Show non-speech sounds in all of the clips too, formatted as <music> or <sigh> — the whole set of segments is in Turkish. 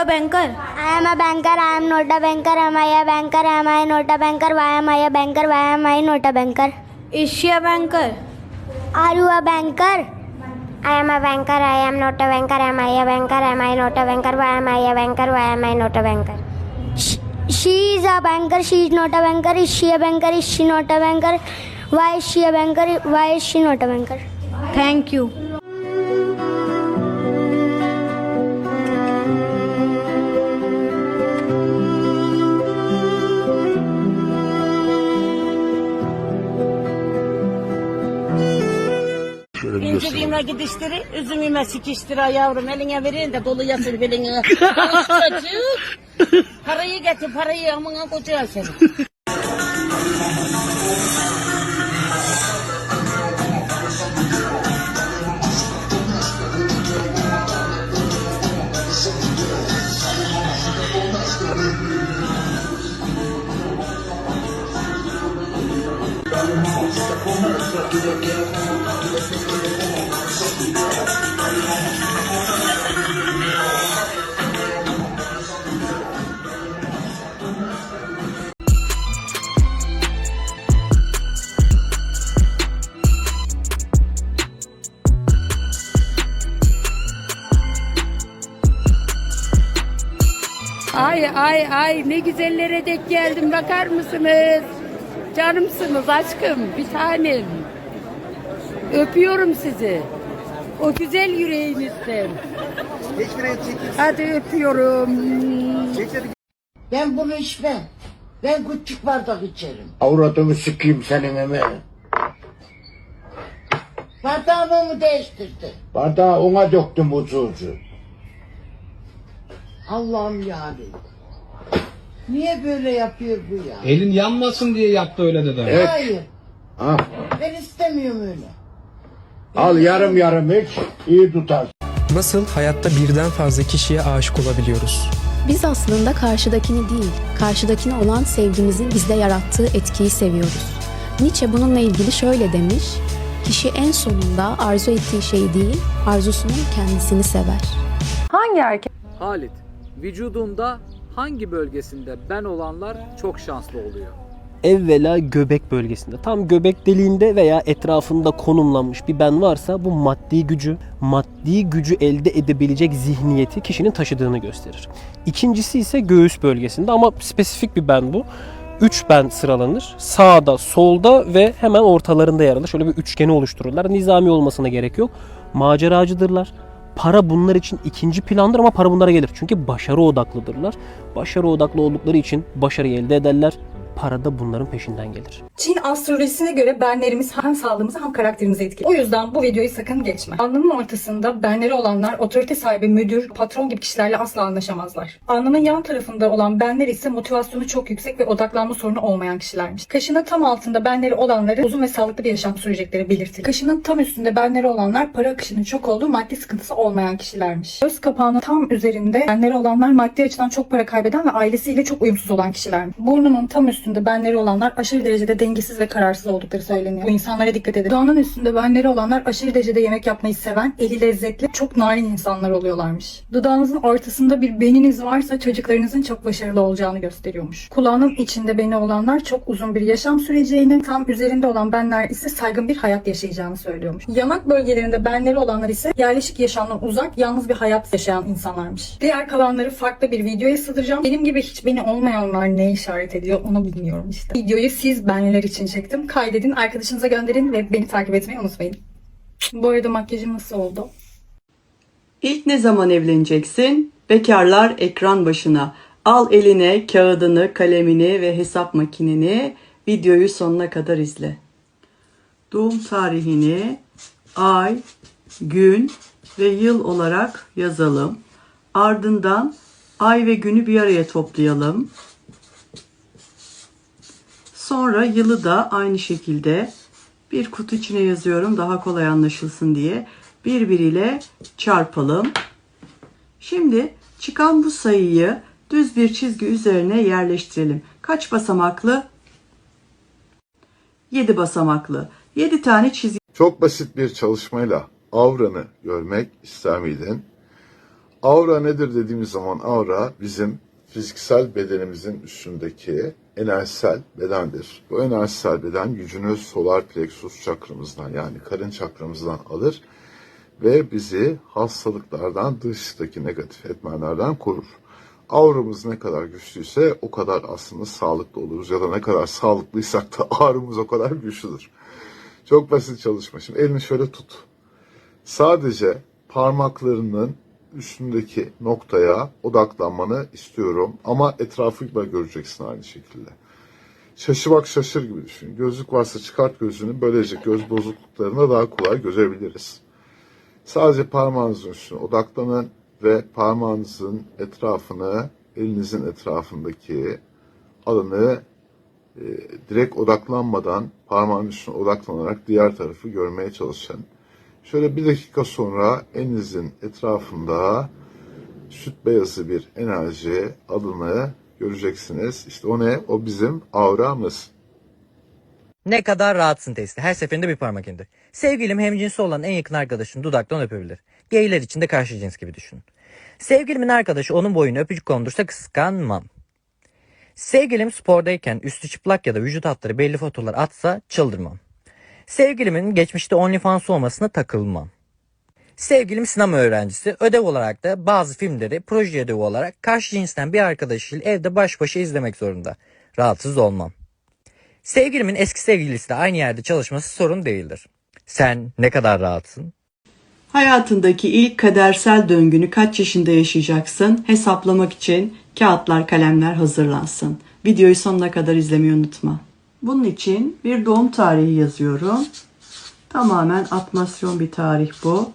a banker? I am a banker. I am not a banker. Am I a banker? Am I not a banker? Why am I a banker? Why am I not a banker? Is she a banker? Are you a banker? I am a banker. I am not a banker. Am I a banker? Am I not a banker? Why am I a banker? Why am I not a banker? She, is a banker. She is not a banker. Is she a banker? Is she not a banker? Why is she a banker? Why is she not a banker? Thank you. Düğme gidiştiri, üzümüme sikiştiri yavrum. Eline verin de dolu yasır belini. Parayı getir, parayı amına koca seni. Ay ay ne güzellere dek geldim bakar mısınız? Canımsınız aşkım bir tanem. Öpüyorum sizi. O güzel yüreğinizden. Hadi öpüyorum. Ben bunu içmem. Ben küçük bardak içerim. Avradını sikeyim senin eme. Bardağımı mı değiştirdi? Bardağı ona döktüm usulcu. Allah'ım yarabbim. Niye böyle yapıyor bu ya? Elin yanmasın diye yaptı öyle dedi. Evet. Hayır, Ha, ben istemiyorum öyle. al yarım yarım iç. iyi tutar. Nasıl hayatta birden fazla kişiye aşık olabiliyoruz? Biz aslında karşıdakini değil, karşıdakine olan sevgimizin bizde yarattığı etkiyi seviyoruz. Nietzsche bununla ilgili şöyle demiş, kişi en sonunda arzu ettiği şeyi değil, arzusunun kendisini sever. Halit, vücudunda hangi bölgesinde ben olanlar çok şanslı oluyor? evvela göbek bölgesinde. Tam göbek deliğinde veya etrafında konumlanmış bir ben varsa bu maddi gücü, maddi gücü elde edebilecek zihniyeti kişinin taşıdığını gösterir. İkincisi ise göğüs bölgesinde ama spesifik bir ben bu. Üç ben sıralanır. Sağda, solda ve hemen ortalarında yer alır. Şöyle bir üçgeni oluştururlar. Nizami olmasına gerek yok. Maceracıdırlar. Para bunlar için ikinci plandır ama para bunlara gelir. Çünkü başarı odaklıdırlar. Başarı odaklı oldukları için başarıyı elde ederler. Para da bunların peşinden gelir. Çin astrolojisine göre benlerimiz hem sağlığımızı hem karakterimizi etkiliyor. O yüzden bu videoyu sakın geçme. Alnının ortasında benleri olanlar otorite sahibi müdür, patron gibi kişilerle asla anlaşamazlar. Alnının yan tarafında olan benler ise motivasyonu çok yüksek ve odaklanma sorunu olmayan kişilermiş. Kaşının tam altında benleri olanları uzun ve sağlıklı bir yaşam sürecekleri belirtilir. Kaşının tam üstünde benleri olanlar para akışının çok olduğu maddi sıkıntısı olmayan kişilermiş. Göz kapağının tam üzerinde benleri olanlar maddi açıdan çok para kaybeden ve ailesiyle çok uyumsuz olan kişilermiş. Burnunun tam üstünde benleri olanlar aşırı derecede dengesiz ve kararsız oldukları söyleniyor. Bu insanlara dikkat edin. Dudağının üstünde benleri olanlar aşırı derecede yemek yapmayı seven, eli lezzetli, çok narin insanlar oluyorlarmış. Dudağınızın ortasında bir beniniz varsa çocuklarınızın çok başarılı olacağını gösteriyormuş. Kulağının içinde beni olanlar çok uzun bir yaşam süreceğini, tam üzerinde olan benler ise saygın bir hayat yaşayacağını söylüyormuş. Yanak bölgelerinde benleri olanlar ise yerleşik yaşamdan uzak, yalnız bir hayat yaşayan insanlarmış. Diğer kalanları farklı bir videoya sığdıracağım. Benim gibi hiç beni olmayanlar ne işaret ediyor onu bilmiyorum işte. Videoyu siz benler için çektim. Kaydedin, arkadaşınıza gönderin ve beni takip etmeyi unutmayın. Bu arada makyajım nasıl oldu? İlk ne zaman evleneceksin? Bekarlar ekran başına. Al eline kağıdını, kalemini ve hesap makineni. Videoyu sonuna kadar izle. Doğum tarihini ay, gün ve yıl olarak yazalım. Ardından ay ve günü bir araya toplayalım. Sonra yılı da aynı şekilde bir kutu içine yazıyorum daha kolay anlaşılsın diye. Birbiriyle çarpalım. Şimdi çıkan bu sayıyı düz bir çizgi üzerine yerleştirelim. Kaç basamaklı? 7 basamaklı. 7 tane çizgi Çok basit bir çalışmayla avranı görmek ister miydin? Aura nedir dediğimiz zaman aura bizim fiziksel bedenimizin üstündeki enerjisel bedendir. Bu enerjisel beden gücünü solar plexus çakramızdan yani karın çakramızdan alır ve bizi hastalıklardan, dıştaki negatif etmenlerden korur. Auramız ne kadar güçlüyse o kadar aslında sağlıklı oluruz ya da ne kadar sağlıklıysak da <laughs> aurumuz o kadar güçlüdür. Çok basit çalışma. Şimdi elini şöyle tut. Sadece parmaklarının üstündeki noktaya odaklanmanı istiyorum ama etrafı da göreceksin aynı şekilde. Şaşı bak şaşır gibi düşün. Gözlük varsa çıkart gözünü. Böylece göz bozukluklarını daha kolay görebiliriz. Sadece parmağınızın üstüne odaklanın ve parmağınızın etrafını, elinizin etrafındaki alanı e, direkt odaklanmadan parmağın üstüne odaklanarak diğer tarafı görmeye çalışın. Şöyle bir dakika sonra elinizin etrafında süt beyazı bir enerji alını göreceksiniz. İşte o ne? O bizim auramız. Ne kadar rahatsın testi. Her seferinde bir parmak indir. Sevgilim hemcinsi olan en yakın arkadaşını dudaktan öpebilir. Geyler için de karşı cins gibi düşünün. Sevgilimin arkadaşı onun boyunu öpücük kondursa kıskanmam. Sevgilim spordayken üstü çıplak ya da vücut hatları belli fotoğraflar atsa çıldırmam. Sevgilimin geçmişte OnlyFans olmasına takılmam. Sevgilim sinema öğrencisi. Ödev olarak da bazı filmleri proje ödevi olarak karşı cinsten bir arkadaşıyla evde baş başa izlemek zorunda. Rahatsız olmam. Sevgilimin eski sevgilisiyle aynı yerde çalışması sorun değildir. Sen ne kadar rahatsın? Hayatındaki ilk kadersel döngünü kaç yaşında yaşayacaksın hesaplamak için kağıtlar kalemler hazırlansın. Videoyu sonuna kadar izlemeyi unutma. Bunun için bir doğum tarihi yazıyorum. Tamamen atmasyon bir tarih bu.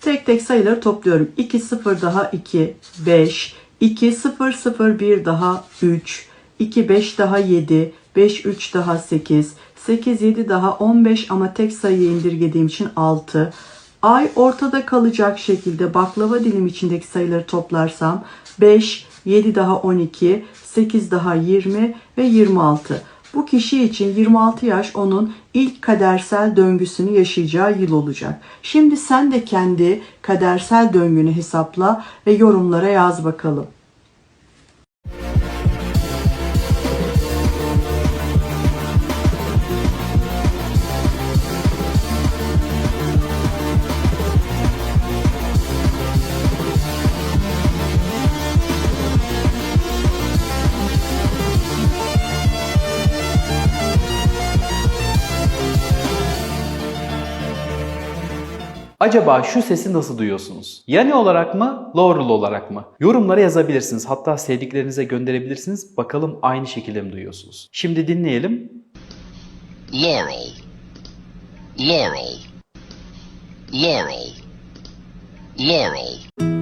Tek tek sayıları topluyorum. 2 0 daha 2 5 2 0 0 1 daha 3 2 5 daha 7 5 3 daha 8 8 7 daha 15 ama tek sayıyı indirgediğim için 6 Ay ortada kalacak şekilde baklava dilim içindeki sayıları toplarsam 5, 7 daha 12, 8 daha 20 ve 26. Bu kişi için 26 yaş onun ilk kadersel döngüsünü yaşayacağı yıl olacak. Şimdi sen de kendi kadersel döngünü hesapla ve yorumlara yaz bakalım. Acaba şu sesi nasıl duyuyorsunuz? Yani olarak mı, Laurel olarak mı? Yorumlara yazabilirsiniz. Hatta sevdiklerinize gönderebilirsiniz. Bakalım aynı şekilde mi duyuyorsunuz? Şimdi dinleyelim. Laurel. Laurel. Laurel. Laurel.